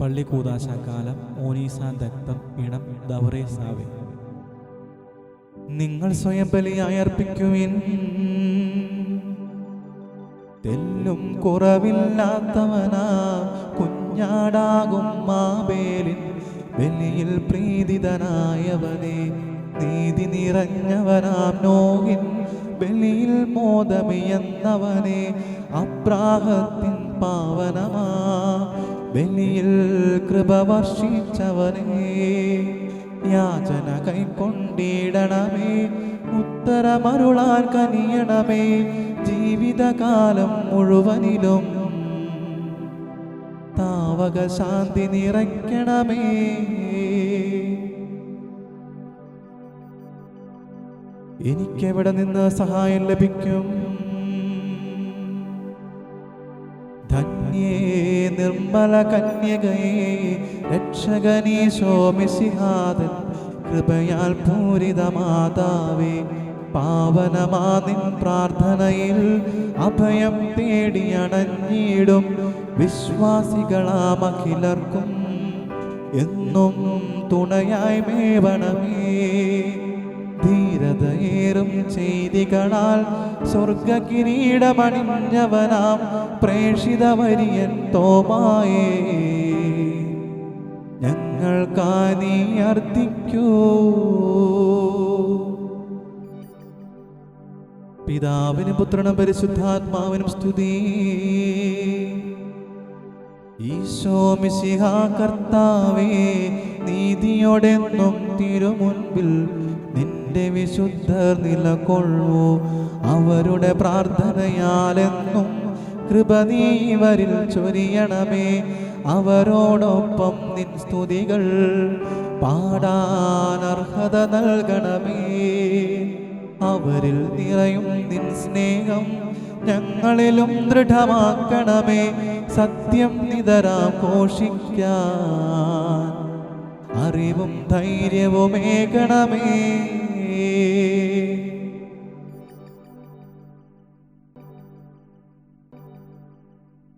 പള്ളി കൂതാശാക്കാലം ഓനീസാൻ ദക്തം ഇണം ദവറേസാവെ നിങ്ങൾ സ്വയം ബലിയായി അർപ്പിക്കുവിൻ. തെല്ലും കുറവില്ലാത്തവനാ കുഞ്ഞാടാകും മാബേലിൻ ബലിയിൽ പ്രീതിതനായവനെ നീതി നിറഞ്ഞവനാം നോകിൻ ബലിയിൽ മോദമിയെന്നവനെ അബ്രാഹത്തിൻ പാവനമാ. ബലിയിൽ കൃപ വർഷിച്ചവനെ യാചന കൈക്കൊണ്ടിടണമേ ഉത്തരമരുളാൻ കനിയണമേ ജീവിതകാലം മുഴുവനിലും താവക ശാന്തി നിറയ്ക്കണമേ. എനിക്കെവിടെ നിന്ന് സഹായം ലഭിക്കും? ധന്യേ നിർമ്മല കന്യകയെ രക്ഷകനീശോമിസിഹാദൻ കൃപയാൽ പൂരിത മാതാവേ പാവനമാ നിൻ പ്രാർത്ഥനയിൽ അഭയം തേടിയണഞ്ഞിടും വിശ്വാസികളാമഖിലർക്കും എന്നും തുണയായി മേവണമേ. ധീരതയേറും ചെയ്തികളാൽ സ്വർഗ കിരീടമണിഞ്ഞവനാം പ്രേഷിത വരിയൻ തോമായേ. ഞങ്ങൾ നീ അർത്ഥിക്കൂ പിതാവിനും പുത്രനും പരിശുദ്ധാത്മാവിനും സ്തുതി. ഈശോ മിശിഹ കർത്താവേ നീതിയോടെന്നും തിരുമുൻപിൽ നിന്റെ വിശുദ്ധർ നിലകൊള്ളൂ. അവരുടെ പ്രാർത്ഥനയാലെന്നും കൃപ നീ വരിൽ ചൊരിയണമേ. അവരോടൊപ്പം നിൻ സ്തുതികൾ പാടാൻ അർഹത നൽകണമേ. അവരിൽ നിറയും നിൻ സ്നേഹം ഞങ്ങളിലും ദൃഢമാക്കണമേ. സത്യം നിതരാം ഘോഷിക്കാൻ അറിവും ധൈര്യവുമേകണമേ